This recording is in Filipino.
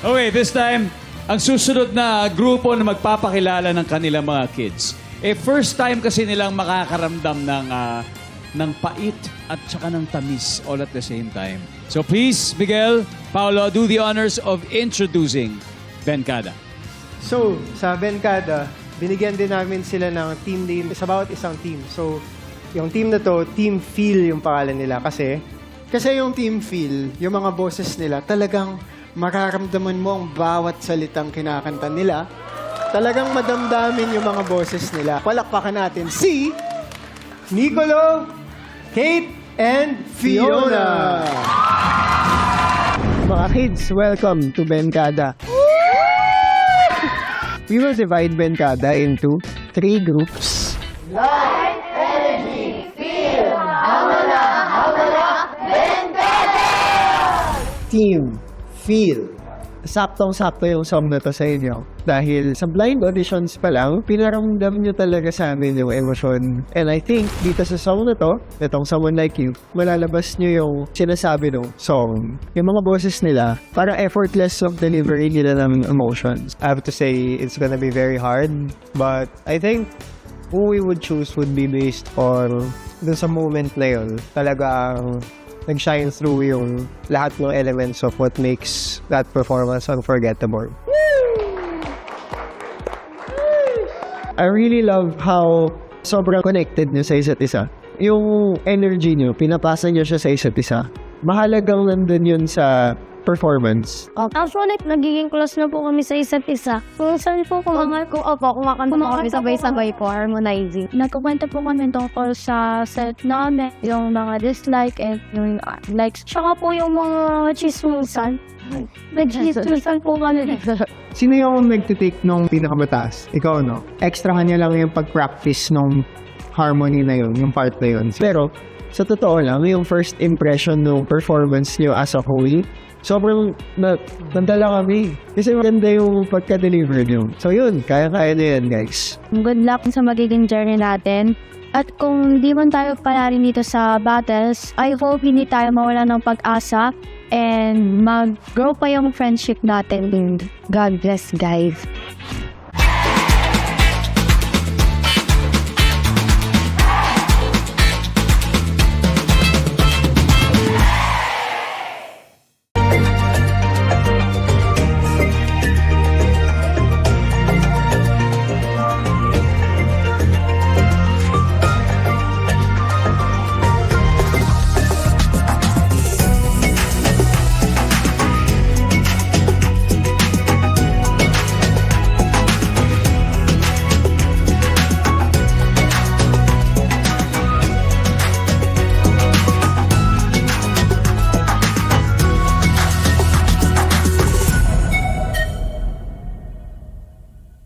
Okay, this time, ang susunod na grupo na magpapakilala ng kanilang mga kids. Eh, first time kasi nilang makakaramdam ng, ah, ng pait at saka ng tamis all at the same time. So please, Miguel, Paolo, do the honors of introducing Bencada. So, sa Benkada, binigyan din namin sila ng team name sa bawat isang team. So, yung team na to, Team Feel yung pangalan nila. Kasi, kasi yung Team Feel, yung mga boses nila, talagang mararamdaman mo ang bawat salitang kinakanta nila. Talagang madamdamin yung mga boses nila. Palakpakan natin si Nicolo, Kate, and Fiona. Mga kids, welcome to Benkada. We will divide Benkada into three groups. Team, feel. Saktong-sakto yung song na to sa inyo. Dahil sa blind auditions pa lang, pinaramdam nyo talaga sa amin yung emosyon. And I think dito sa song na to, itong Someone Like You, malalabas nyo yung sinasabi ng song. Yung mga boses nila, parang effortless of delivery nila ng emotions. I have to say, it's gonna be very hard. But I think who we would choose would be based on dun sa moment na yun. Talagang nag-shine through yung lahat ng elements of what makes that performance unforgettable. I really love how sobrang connected nyo sa isa't isa. Yung energy nyo, pinapasa nyo siya sa isa't isa. Mahalagang nandun yun sa performance. Actually, nagiging close na po kami sa isa't isa. Kung saan po kumaka kung opo, kumakanta po kami sabay-sabay po, harmonizing. Nagkukwenta po kami tungkol sa set namin, yung mga dislike and yung uh, likes. Tsaka po yung mga chismisan. May chismisan po kami. Sino yung nagtitake nung pinakamataas? Ikaw, no? Extra kanya lang yung pag-practice nung harmony na yun, yung part na yun. Pero, sa totoo lang, yung first impression ng performance nyo as a whole, sobrang na, nandala kami. Kasi maganda yung pagka-deliver nyo. So yun, kaya-kaya na yan, guys. Good luck sa magiging journey natin. At kung di man tayo palari dito sa battles, I hope hindi tayo mawala ng pag-asa and mag-grow pa yung friendship natin. God bless, guys.